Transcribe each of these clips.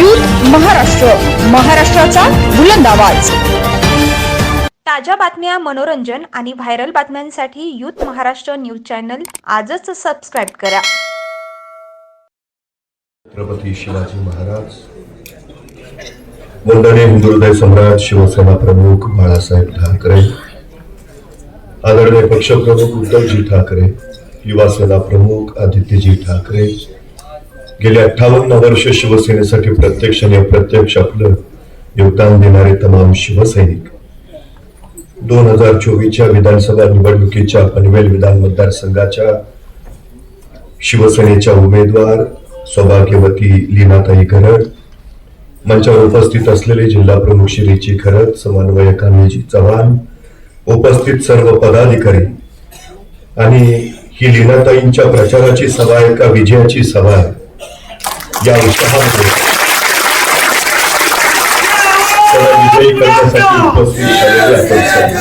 Youth Maharashtra महाराष्ट्राचा बुलंद आवाज. ताज्या बातम्या मनोरंजन आणि व्हायरल बातम्यांसाठी यूथ महाराष्ट्र न्यूज चॅनल आजच सबस्क्राईब करा. छत्रपती शिवाजी महाराज वंदनीय हिंदू हृदय सम्राट शिवसेना प्रमुख बाळासाहेब ठाकरे आदरणीय पक्षप्रमुख उद्धवजी ठाकरे युवा सेना प्रमुख आदित्यजी ठाकरे गेले अठ्ठावन्न वर्ष शिवसेनेसाठी प्रत्यक्ष आणि अप्रत्यक्ष आपलं योगदान देणारे तमाम शिवसैनिक. दोन हजार चोवीसच्या विधानसभा निवडणुकीच्या पनवेल विधान मतदारसंघाच्या शिवसेनेच्या उमेदवार सौभाग्यवती लीनाताई घरड मंचावर उपस्थित असलेले जिल्हा प्रमुख श्रीची खरत समन्वयक अनिलजी चव्हाण उपस्थित सर्व पदाधिकारी आणि ही लीनाताईंच्या प्रचाराची सभा आहे का विजयाची सभा आहे. या उत्साहामध्ये त्याला विजयी करण्यासाठी उपस्थित झालेले आपण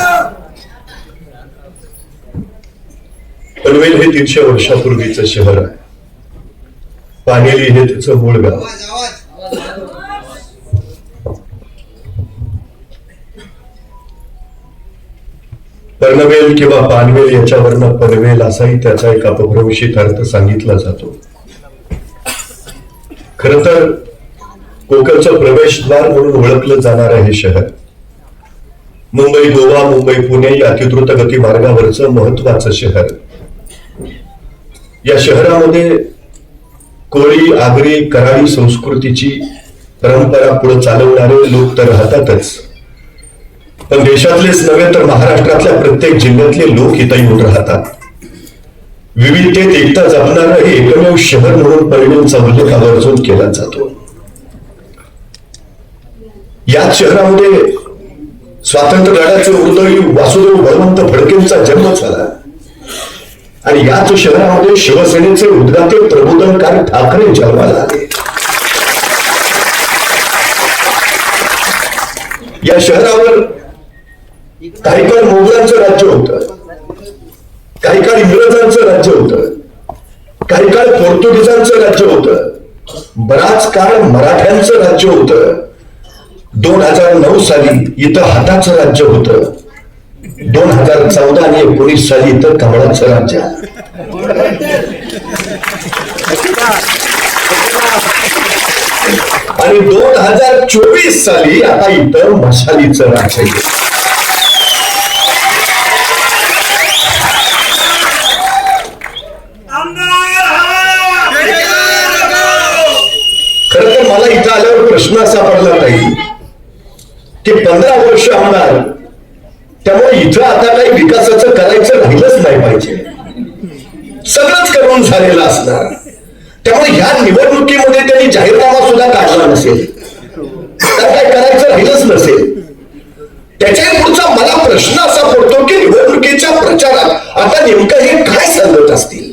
पनवेल हे तीनशे वर्षापूर्वीचं शहर आहे पानेली हे तिचं मूळ गाव पर्णवेल किंवा पानवेल याच्यावरनं पनवेल असाही त्याचा एक अपभ्रंशित अर्थ सांगितला जातो. खर तर कोकणचं प्रवेशद्वार म्हणून ओळखलं जाणार हे शहर. मुंबई गोवा मुंबई पुणे या अतिद्रुत गती मार्गावरचं महत्वाचं शहर. या शहरामध्ये कोळी आगरी कराळी संस्कृतीची परंपरा पुढे चालवणारे लोक तर राहतातच. पण देशातलेच नव्हे तर महाराष्ट्रातल्या प्रत्येक जिल्ह्यातले लोक इथं येऊन राहतात. विविधतेत एकता जपणारं हे एकमेव शहर म्हणून परिणामचा उल्लेख आवर्जून केला जातो. याच शहरामध्ये स्वातंत्र्य लढ्याचे उर्दवी वासुदेव भगवंत फडकेंचा जन्म झाला. आणि याच शहरामध्ये शिवसेनेचे उद्गाते प्रबोधनकार ठाकरे जन्माला आले. या शहरावर काही काळ मोगलांचं राज्य होतं. काही काळ इंग्रजांचं राज्य होतं. काही काळ पोर्तुगीजांचं राज्य होतं. बराच काळ मराठ्यांचं राज्य होतं. दोन हजार नऊ साली इथं हाताचं राज्य होतं. दोन हजार चौदा आणि एकोणीस साली इथं कमळाचं राज्य. आणि दोन हजार चोवीस साली आता इथं मशालीचं राज्य आहे. खर तर मला इथं आल्यावर प्रश्न असा पडला नाही की पंधरा वर्ष आमदार त्यामुळे इथं आता काही विकासाचं करायचं राहिलंच नाही पाहिजे. सगळंच करून झालेलं असणार. त्यामुळे ह्या निवडणुकीमध्ये त्यांनी जाहीरनामा सुद्धा काढला नसेल. तर काय करायचं राहिलंच नसेल. त्याच्या पुढचा मला प्रश्न असा पडतो की निवडणुकीच्या प्रचारात आता नेमकं हे काय सांगत असतील?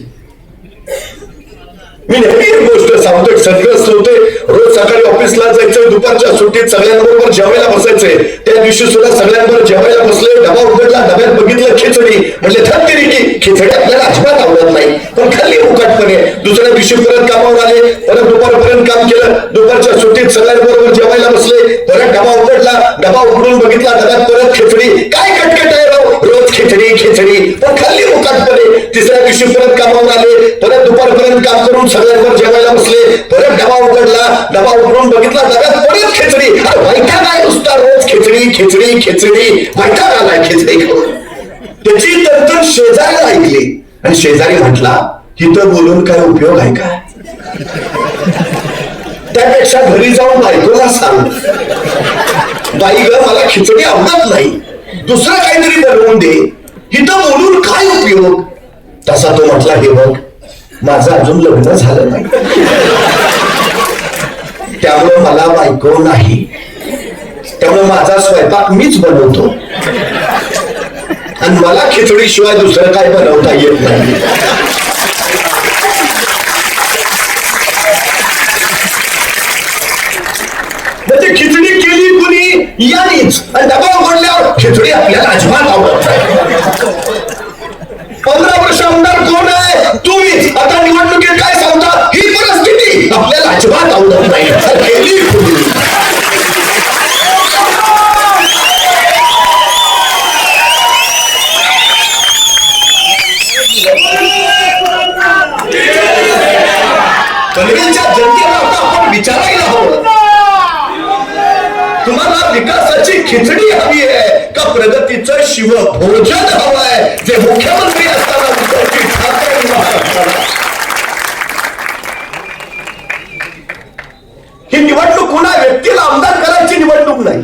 मी नेहमी एक गोष्ट सांगतो सगळं होते रोज सकाळी ऑफिसला जायचंय दुपारच्या सुट्टीत सगळ्यांबरोबर जेवायला बसायचंय त्या दिवशी सुद्धा सगळ्यांबरोबर जेवायला बसले डबा उघडला डब्यात बघितलं खिचडी. म्हणजे थकते की खिचडी आपल्याला अजिबात आवडत नाही. पण खाल्ली उकटपणे दुसऱ्या दिवशी परत कामावर आले परत दुपारपर्यंत काम केलं. दुपारच्या सुट्टीत सगळ्यांबरोबर जेवायला बसले परत डबा उघडला डबा उघडून बघितला डब्यात परत खिचडी. काय कटकट आहे? पण खाल्ली मुकाटपणे तिसऱ्या दिवशी परत कामावर आले परत दुपारपर्यंत काम करून सगळ्यांवर जेवायला बसले परत डबा उघडला डबा उघडून बघितला जगात परत खिचडी. अरे वैठा काय नुसता रोज खिचडी खिचडी खिचडी. वैठा आलाय खिचडी खाऊन. त्याची तंत्र शेजारी ऐकली. आणि शेजारी म्हटला इथं बोलून काय उपयोग आहे का? त्यापेक्षा घरी जाऊन बायकोला सांग. बाई ग मला खिचडी आवडत नाही. दुसरं काहीतरी बनवून दे. इथं बोलून काय उपयोग? तसा तो म्हटला हे बघ माझं अजून लग्न झालं नाही. त्यामुळे मला बायको नाही. त्यामुळे माझा स्वयंपाक मीच बनवतो. आणि मला खिचडी शिवाय दुसरं काय बनवता येत नाही. ते खिचडी केली कुणी? यानीच. आणि प्रगतीचं शिव भोजन हवंय. जे मुख्यमंत्री असताना उद्धवजी ठाकरे महाराष्ट्राला ही निवडणूक कुणा व्यक्तीला आमदार करायची निवडणूक नाही.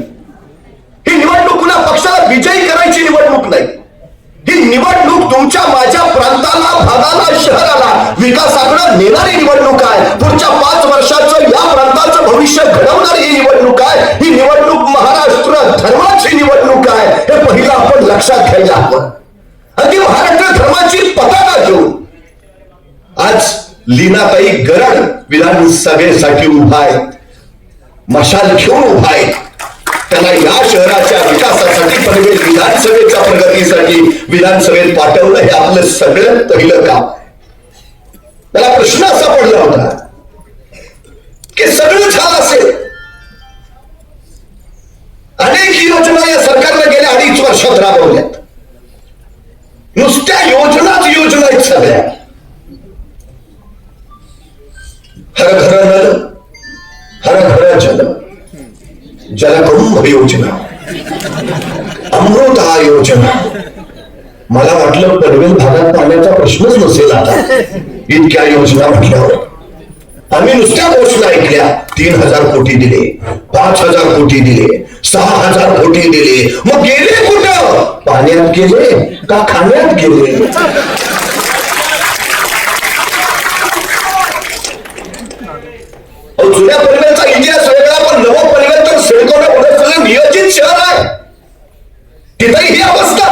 ही निवडणूक कुणा पक्षाला विजयी करायची निवडणूक नाही. ही निवडणूक तुमच्या माझ्या प्रांताला भागाला शहराला विकासाकडे नेणारी निवडणूक आहे. पुढच्या पाच वर्षाचं या प्रांताचं भविष्य घडवणारी ही निवडणूक आहे. आपण लक्षात घ्यायला हवं. अगदी महाराष्ट्र धर्माची पताका घेऊन. आज लीनाताई गरड विधानसभेसाठी उभा आहेत. मशाल घेऊन उभा आहे त्यांना या शहराच्या विकासासाठी पनवेल विधानसभेच्या प्रगतीसाठी विधानसभेत पाठवलं हे आपलं सगळं पहिलं काम त्याला प्रश्न असा पडला होता की सगळं छान असेल अनेक योजना या सरकारला गेल्या अडीच वर्षात राबवल्यात. नुसत्या योजनाच योजना आहेत सगळ्या. हर घर नल हर घर जल. जलकुंभ योजना. अमृता योजना. मला वाटलं पनवेल भागात पाण्याचा प्रश्नच नसेल आता. इतक्या योजना म्हटल्यावर. आम्ही नुसत्या घोषणा ऐकल्या तीन हजार कोटी दिले पाच हजार कोटी दिले. सहा हजार कोटी दिले. मग गेले कुठं? पाण्यात गेले का खाण्यात गेले? जुन्या पनवेलचा इतिहास वेगळा पण नवं पनवेल तर सिडकोला पुढे नियोजित शहर आहे. तिथे ही अवस्था.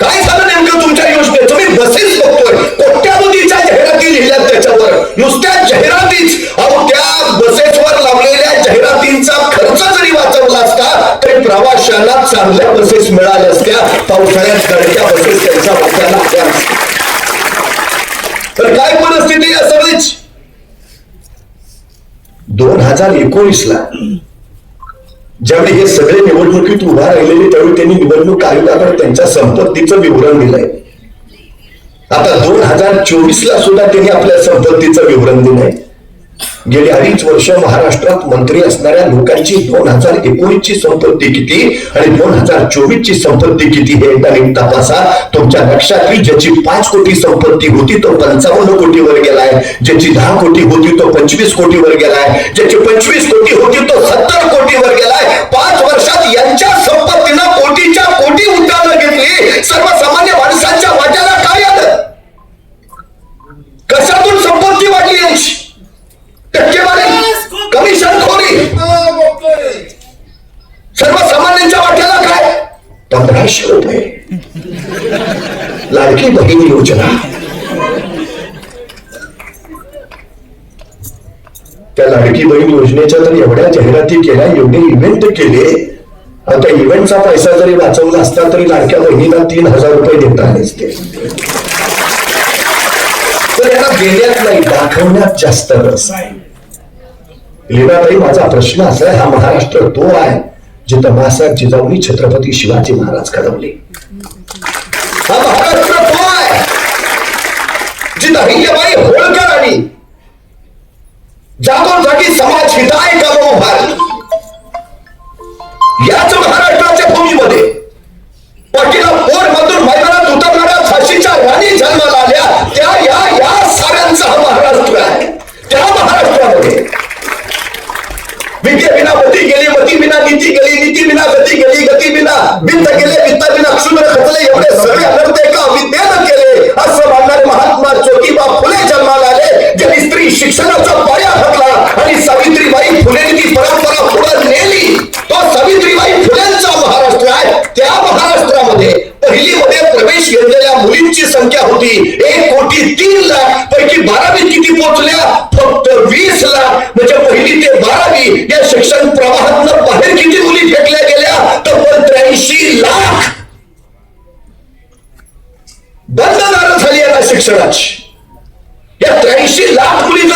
काय झालं नेमकं तुमच्या योजनेत? तुम्ही बसेस बघतोय. कोट्यावधीच्या जाहिराती लिहिल्यात त्याच्यावर. नुसत्या जाहिरातीच. अहो त्या बसेसवर लावलेल्या जाहिरातींचा खर्च जरी वाचवला असता तरी प्रवाशांना चांगल्या बसेस मिळाल्या असत्या. पावसाळ्यात गडक्या बसेस त्यांच्या वाट्याला आल्या तर काय परिस्थिती या सगळीच दोन हजार एकोणीस ला ज्यावेळी हे सगळे निवडणुकीत उभा राहिलेले त्यावेळी त्यांनी निवडणूक आयोगाकडे त्यांच्या संपत्तीचं विवरण दिलंय. आता दोन हजार चोवीस ला सुद्धा त्यांनी आपल्या संपत्तीचं विवरण दिलंय. गेली अडीच वर्ष महाराष्ट्रात मंत्री असणाऱ्या लोकांची दोन हजार एकोणीस ची संपत्ती किती आणि दोन हजार चोवीसची संपत्ती किती हे एकदा नीट तपासा. तुमच्या लक्षात येईल ज्याची पाच कोटी संपत्ती होती तो पंचावन्न कोटीवर गेलाय. ज्याची दहा कोटी होती तो पंचवीस कोटीवर गेलाय. ज्याची पंचवीस कोटी होती तो सत्तर कोटीवर गेलाय. पाच वर्षात यांच्या संपत्तीनं कोटीच्या कोटी उड्डाणं घेतली सर्वसामान्य माणसांच्या वाट्याला काय आलं कशातून संपत्ती वाढली यांची टक्केवारी कमिशन खोरी सर्वसामान्यांच्या वाट्याला काय पंधराशे रुपये लाडकी योजना. त्या लाडकी बहीण योजनेच्या तर एवढ्या जाहिराती केल्या एवढे इव्हेंट केले. आता इव्हेंटचा पैसा जरी वाचवला असता तरी लाडक्या बहिणीला तीन हजार रुपये देता आले असते तर याला देण्यात नाही दाखवण्यात जास्त रस आहे. लीलाताई माझा प्रश्न असा आहे हा महाराष्ट्र तो आहे जिथं मासाहेब जिजाऊनी छत्रपती शिवाजी महाराज घडवले. हा महाराष्ट्र अहिल्याबाई होळकर आणि जागोजागी समाज हिताय का उभारली याच महाराष्ट्राच्या भूमीमध्ये पाटीला पोर मधून मैदानात उतरणाऱ्या फाशीच्या राणी जन्माला आल्या त्या या या साऱ्यांचा हा महाराष्ट्र आहे त्या महाराष्ट्रामध्ये विद्या विना मती गेली मती विना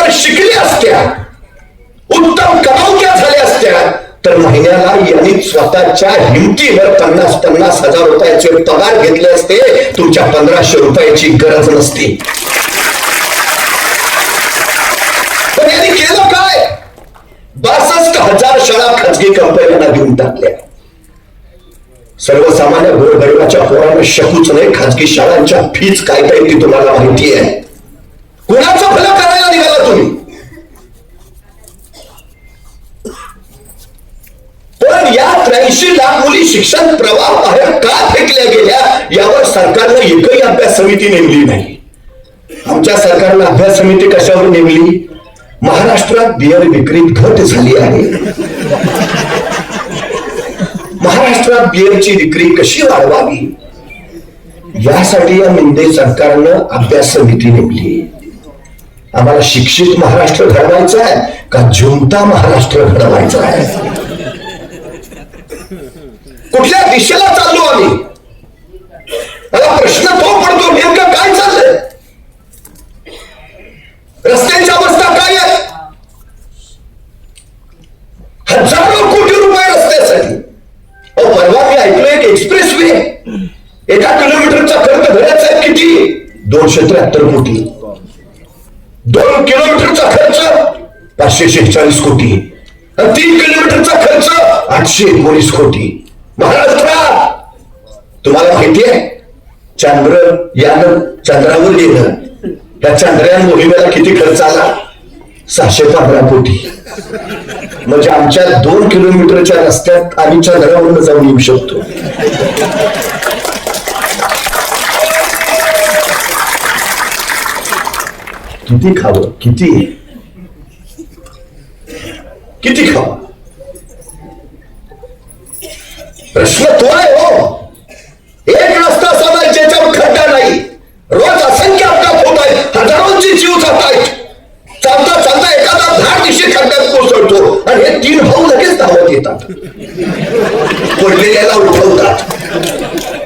जर शिकल्या असत्या उत्तम कमावत्या झाल्या असत्या तर महिन्याला यांनी स्वतःच्या हिमतीवर पन्नास पन्नास हजार रुपयाचे पगार घेतले असते. तुमच्या पंधराशे रुपयाची गरज नसते. पण यांनी केलं काय? बासष्ट हजार शाळा खाजगी कंपन्यांना देऊन टाकल्या. सर्वसामान्य गोरगरिबाच्या पोरांना शकूच नाही खाजगी शाळांच्या फीज काय काय ती तुम्हाला माहिती आहे. कुणाचं भलं तुम्ही. पण या त्र्याऐंशी लाख मुली शिक्षण प्रवाह बाहेर का फेकल्या गेल्या यावर सरकारनं एकही अभ्यास समिती नेमली नाही. आमच्या सरकारनं अभ्यास समिती कशावर नेमली? महाराष्ट्रात बियर विक्रीत घट झाली आहे. महाराष्ट्रात बियरची विक्री कशी वाढवावी? यासाठी या मिंदे सरकारनं अभ्यास समिती नेमली. आम्हाला शिक्षित महाराष्ट्र घडवायचं आहे का झुमता महाराष्ट्र घडवायचा आहे? कुठल्या दिशेला चाललो आम्ही? मला प्रश्न तो पडतो नेमकं काय चाललंय? रस्त्यांची अवस्था काय आहे? हजारो कोटी रुपये रस्त्यासाठी. अहो परवा मी ऐकलं एक एक्सप्रेस वे एका किलोमीटरचा खर्च भरायचा आहे किती? दोनशे त्र्याहत्तर कोटी दोन किलोमीटरचा खर्च पाचशे शेहेचाळीस कोटी. आणि तीन किलोमीटरचा खर्च आठशे एकोणीस कोटी. महाराष्ट्रात! तुम्हाला माहिती आहे? चंद्र यान चंद्रावर गेलं. त्या चंद्रयान मोहिमेला किती खर्च आला? सहाशे पंधरा कोटी. म्हणजे आमच्या दोन किलोमीटरच्या रस्त्यात आम्ही चंद्रावरून जाऊन येऊ शकतो. किती खावं? किती? किती खाऊ प्रश्न तो आहे हो. एक रस्ता साधा ज्याच्यावर खड्डा नाही. रोज असंख्य अपघात होत आहेत. हजारोंची जीव जात आहेत. चालता चालता एखादा झाड दिशे खड्ड्यात कोसळतो. आणि हे तीन भाऊ लगेच धावत येतात. पडलेल्याला उठवतात.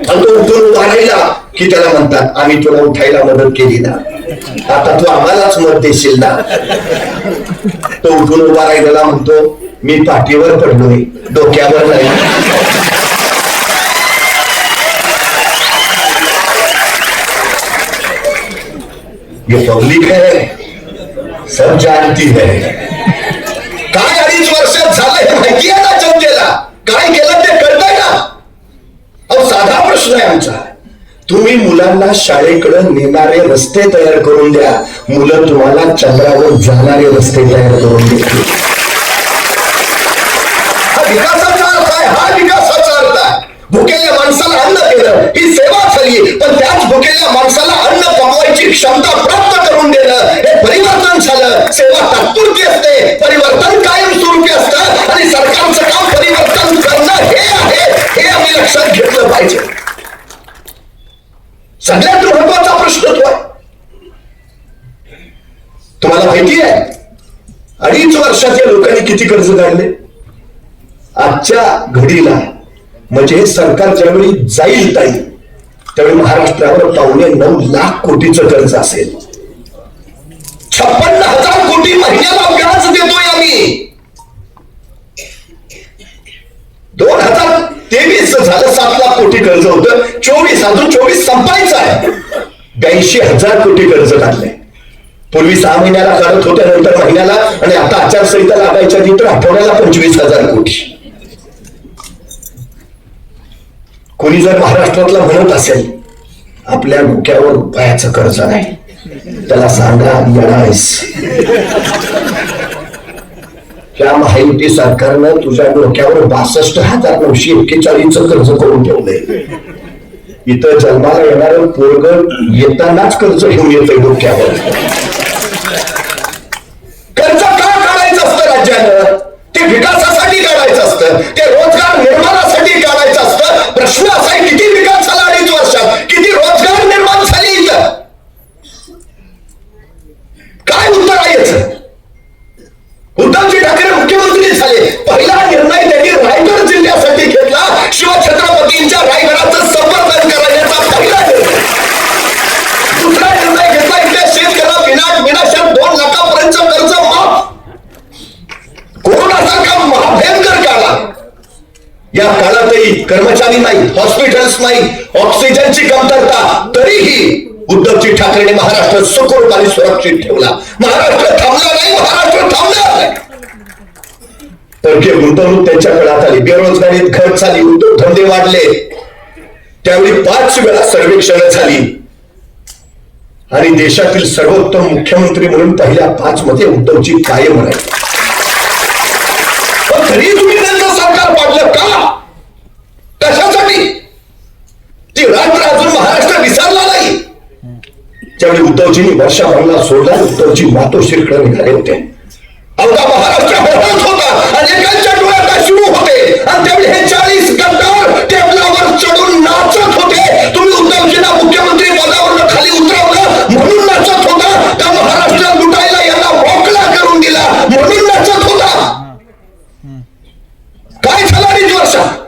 आणि तो उठून उभारायला की त्याला म्हणतात आम्ही तुला उठायला मदत केली ना. आता तू आम्हालाच मत देशील ना. तो उठून उभा राहिलेला म्हणतो मी पाठीवर पडलोय डोक्यावर नाही. ये पब्लिक है सब जानती है काय अडीच वर्षात झालंय माहिती आहे ना जनतेला काय केलं ते कळतंय ना अहो साधा प्रश्न आहे आमचा. तुम्ही मुलांना शाळेकडे नेणारे रस्ते तयार करून द्या. मुलं तुम्हाला चंद्रावर जाणारे रस्ते तयार करून देतील. हा विकासाचा अर्थ आहे हा विकासाचा अर्थ आहे. भुकेल्या माणसाला अन्न केलं ही सेवा झाली पण त्याच भुकेल्या माणसाला अन्न कमवायची क्षमता प्राप्त करून देणं हे परिवर्तन झालं. सेवा तात्पुरती असते परिवर्तन कायम स्वरूपी असतं आणि सरकारचं अडीच वर्षाच्या लोकांनी किती कर्ज काढले? आजच्या घडीला म्हणजे हे सरकार ज्यावेळी जाईल ताई त्यावेळी महाराष्ट्रावर पावणे नऊ लाख कोटीचं कर्ज असेल. छप्पन्न हजार कोटी महिन्याला व्याज देतोय आम्ही. दोन हजार तेवीस झालं सात लाख कोटी कर्ज होतं. चोवीस अजून चोवीस संपायचं आहे. ब्याऐंशी हजार कोटी कर्ज काढलंय. पूर्वी सहा महिन्याला काढत होत्या नंतर महिन्याला. आणि आता आचारसंहिता लागायच्या आधी तर आठवड्याला पंचवीस हजार कोटी. कोणी जर महाराष्ट्रातला म्हणत असेल आपल्या डोक्यावर रुपयाचं कर्ज नाही त्याला सांगा येणारेस त्या महायुती सरकारनं तुझ्या डोक्यावर बासष्ट हजार नऊशे एक्केचाळीस कर्ज करून ठेवलंय. इथं जन्माला येणार पोरग येतानाच कर्ज घेऊन येतंय डोक्यावर कर्ज का काढायचं असतं राज्यानं ते विकासासाठी काढायचं असतं. ते रोजगार हॉस्पिटल्स नाही ऑक्सिजनची कमतरता. तरीही उद्धवजी ठाकरेने महाराष्ट्र सुखरूप आणि सुरक्षित ठेवला. महाराष्ट्र थांबला नाही महाराष्ट्र थांबला नाही. तर परकीय गुंतवणूक त्यांच्या काळात आली बेरोजगारीत खर्च झाली उद्योगधंदे वाढले. त्यावेळी पाच वेळा सर्वेक्षण झाली. आणि देशातील सर्वोत्तम मुख्यमंत्री म्हणून पहिल्या पाच मध्ये उद्धवजी कायम राहिले पण तरी तुम्ही त्यांचं सरकार पाडलं का कशासाठी ती रात्र अजून महाराष्ट्र विसरला नाही ज्यावेळी उद्धवजींनी वर्षाभरला सोडला उद्धवजी मातोश्रीकडे निघाले होते. अवघा महाराष्ट्र हळहळत होता अनेकांच्या डोळ्यात अश्रू होते. आणि त्यावेळी हे चाळीस गद्दार टेबलावर चढून नाचत होते. तुम्ही उद्धवजींना मुख्यमंत्री पदावरून खाली उतरवलं म्हणून नाचत होता. का महाराष्ट्र लुटायला यांना मोकळा करून दिला म्हणून नाचत होता? काय झालं अडीच वर्षात?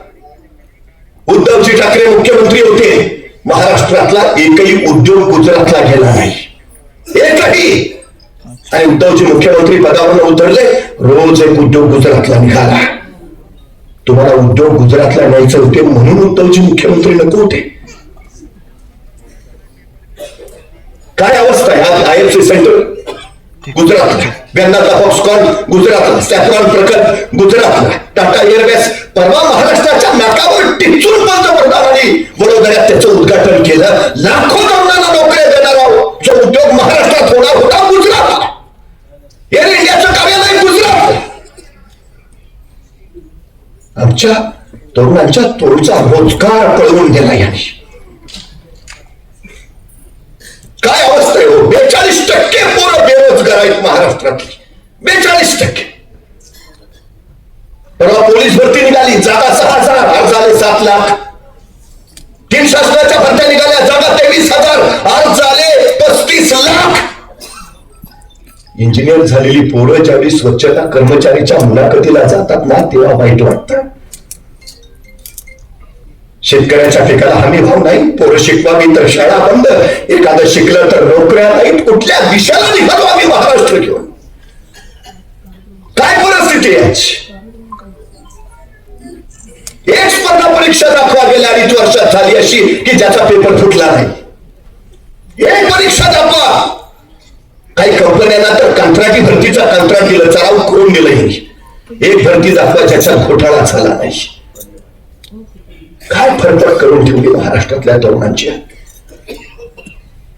उद्धवजी ठाकरे मुख्यमंत्री होते. महाराष्ट्रातला एकही उद्योग गुजरातला गेला नाही एकही आणि उद्धवजी मुख्यमंत्री पदावर उतरले रोज एक उद्योग गुजरातला निघाला. तुम्हाला उद्योग गुजरातला न्यायचे होते म्हणून उद्धवजी मुख्यमंत्री नको होते. काय अवस्था आहे? आय एफ सी सेंटर गुजरातला वेन्नाचा फॉक्सकॉन गुजरातला सॅफ्रॉन प्रकल्प गुजरातला टाटा एअरवेज परवा महाराष्ट्राच्या नाकावर टिचून पंतप्रधानांनी वडोदऱ्यात त्याचं उद्घाटन केलं. लाख तरुणांना नोकऱ्या देणार आहोत जो उद्योग महाराष्ट्रात होणार होता गुजरात एअर इंडियाचं कार्यालय गुजरात आमच्या तरुणांच्या तोडचा रोजगार कळवून गेला याने काय अवस्था आहे हो? बेचाळीस टक्के पोरं बेरोजगार आहेत महाराष्ट्रातली. बेचाळीस टक्के. परवा पोलीस भरती निघाली जागा सहा हजार आज झाले सात लाख. तीन शासनाच्या भरत्या निघाल्या जागा तेवीस हजार आज झाले पस्तीस लाख. इंजिनियर झालेली पोरं ज्यावेळी स्वच्छता कर्मचारीच्या मुलाखतीला जातात ना तेव्हा वाईट वाटतं. शेतकऱ्याच्या पिकाला हमी भाव नाही पोरं शिकवावी तर शाळा बंद. एखादं शिकलं तर नोकऱ्या नाहीत कुठल्या दिशेला निघालो आम्ही महाराष्ट्र घेऊन? काय परिस्थिती आहे याची? एक स्पर्धा परीक्षा दाखवा गेल्या अडीच वर्षात झाली अशी की ज्याचा पेपर फुटला नाही. एक परीक्षा दाखवा. काही कंपन्यांना तर कंत्राटी भरतीचा कंत्राट दिलं चढाव करून दिलं एक भरती दाखवा ज्याचा घोटाळा झाला नाही. काय फरफट करून ठेवली महाराष्ट्रातल्या तरुणांची?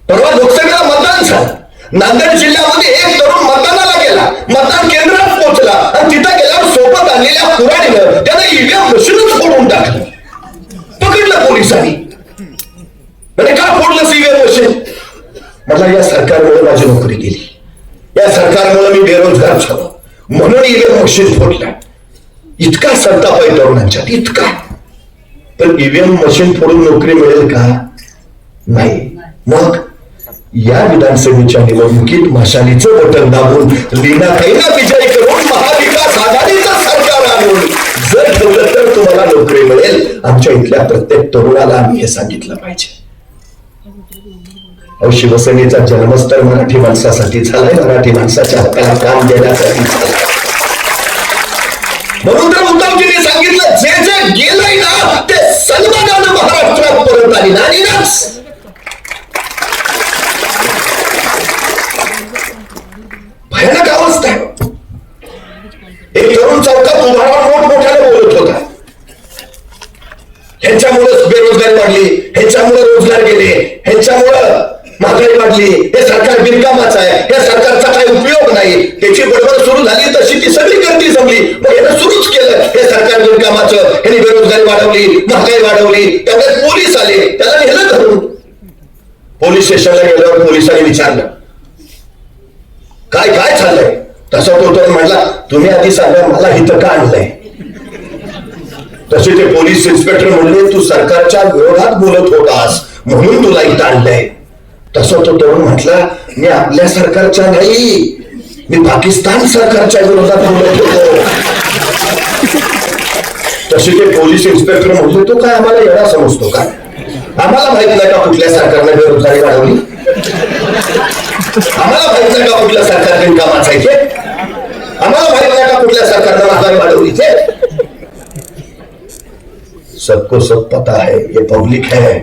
परवा लोकसभेला मतदान झालं. नांदेड जिल्ह्यामध्ये एक तरुण मतदानाला गेला. मतदान केंद्रात पोहोचला. आणि तिथं गेल्यावर सोबत आणलेल्या पुराणीनं त्यानं ईव्हीएम मशीनच फोडून टाकलं. पकडलं पोलिसांनी. म्हणजे का फोडलं ईव्हीएम मशीन? मला या सरकारमुळे माझी नोकरी गेली. या सरकारमुळे मी बेरोजगार झालो. म्हणून ईव्हीएम मशीन फोडलं इतका संताप आहे तरुणांच्यात. इतका. तर ईव्हीएम मशीन फोडून नोकरी मिळेल का? नाही. मग या विधानसभेच्या निवडणुकीत मशालीचं बटन दाबून लीना कैना विजयी करून महाविकास आघाडीचं सरकार आणून जर ठेवलं तर तुम्हाला नोकरी मिळेल. आमच्या इथल्या प्रत्येक तरुणाला आम्ही हे सांगितलं पाहिजे. अहो शिवसेनेचा जन्मस्तर मराठी माणसासाठी झालाय. मराठी माणसाच्या हक्काला काम देण्यासाठी झालाय. म्हणून तर उद्धवजींनी सांगितलं जे जे गेलंय ना ते सन्मानानं महाराष्ट्रात परत आली ना आणि भयानक अवस्था एक तरुण चौकात उभारा मोठमोठ्याने बोलत होता. ह्याच्यामुळेच बेरोजगारी वाढली ह्याच्यामुळे रोजगार गेले ह्यांच्यामुळं महागाई वाढली हे सरकार बिनकामाच आहे या सरकारचा काही उपयोग नाही. त्याची बडबड सुरू झाली तशी ती सगळी गर्दी जमली. मग यानं सुरूच केलं. हे सरकार बिनकामाचं यांनी बेरोजगारी वाढवली महागाई वाढवली त्यामुळे पोलीस आले त्याला नेलं धरून. पोलीस स्टेशनला गेल्यावर पोलिसांनी विचारलं काय काय चाललंय? तसं तो तर म्हटला तुम्ही आधी सांगा मला इथं का आणलंय? तसे ते पोलीस इन्स्पेक्टर म्हणले तू सरकारच्या विरोधात बोलत होतास म्हणून तुला इथं आणलंय. तसं तो तरुण म्हटला मी आपल्या सरकारच्या नाही मी पाकिस्तान सरकारच्या विरोधात बोलत होतो. तसे ते पोलीस इन्स्पेक्टर म्हणले तो काय आम्हाला एवढा समजतो का? आम्हाला माहीत नाही का कुठल्या सरकारने बेरोजगारी वाढवली? आम्हाला माहीत नाही का कुठल्या सरकारने काम आहे आम्हाला माहीत नाही का कुठल्या सरकारने महागाई वाढवली ते सबको सब पता है ये पब्लिक है।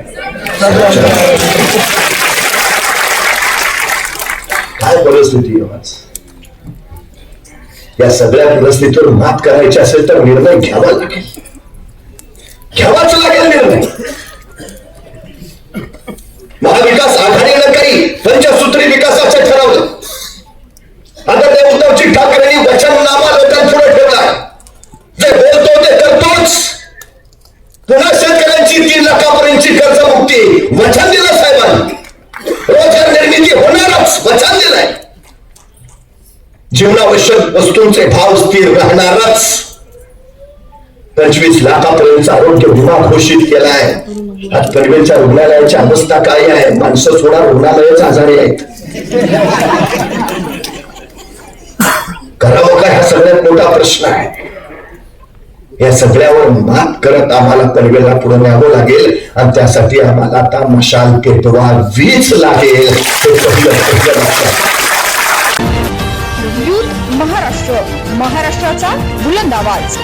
काय परिस्थिती आज या सगळ्या परिस्थितीवर मात करायची असेल तर निर्णय घ्यावा लागेल. घ्यावाच लागेल निर्णय. महाविकास आघाडीनं काही पंचसूत्री विकासाचं ठरवलं. आता त्या उद्धवजी ठाकरेंनी वचननामा लोकांपुढे ठेवला जे बोलतो ते करतोच पुन्हा शेतकऱ्यांची तीन लाखापर्यंतची कर्जमुक्ती वचन दिलं साहेबांनी रोजगार निर्मिती होणारच वचन दिलंय जीवनावश्यक वस्तूंचे भाव स्थिर राहणारच. पंचवीस लाखापर्यंत आरोग्य विमा घोषित आहे. आज पनवेलच्या रुग्णालयाची अवस्था काय आहे? माणसं सोडा रुग्णालयच आजारी आहेत. करावं का हा सगळ्यात मोठा प्रश्न आहे? या सगळ्यावर मात करत आम्हाला पनवेलला पुढे न्यावं लागेल. आणि त्यासाठी आम्हाला आता मशाल पेटवावीच लागेल. हे पहिलं महाराष्ट्र. महाराष्ट्राचा बुलंद आवाज.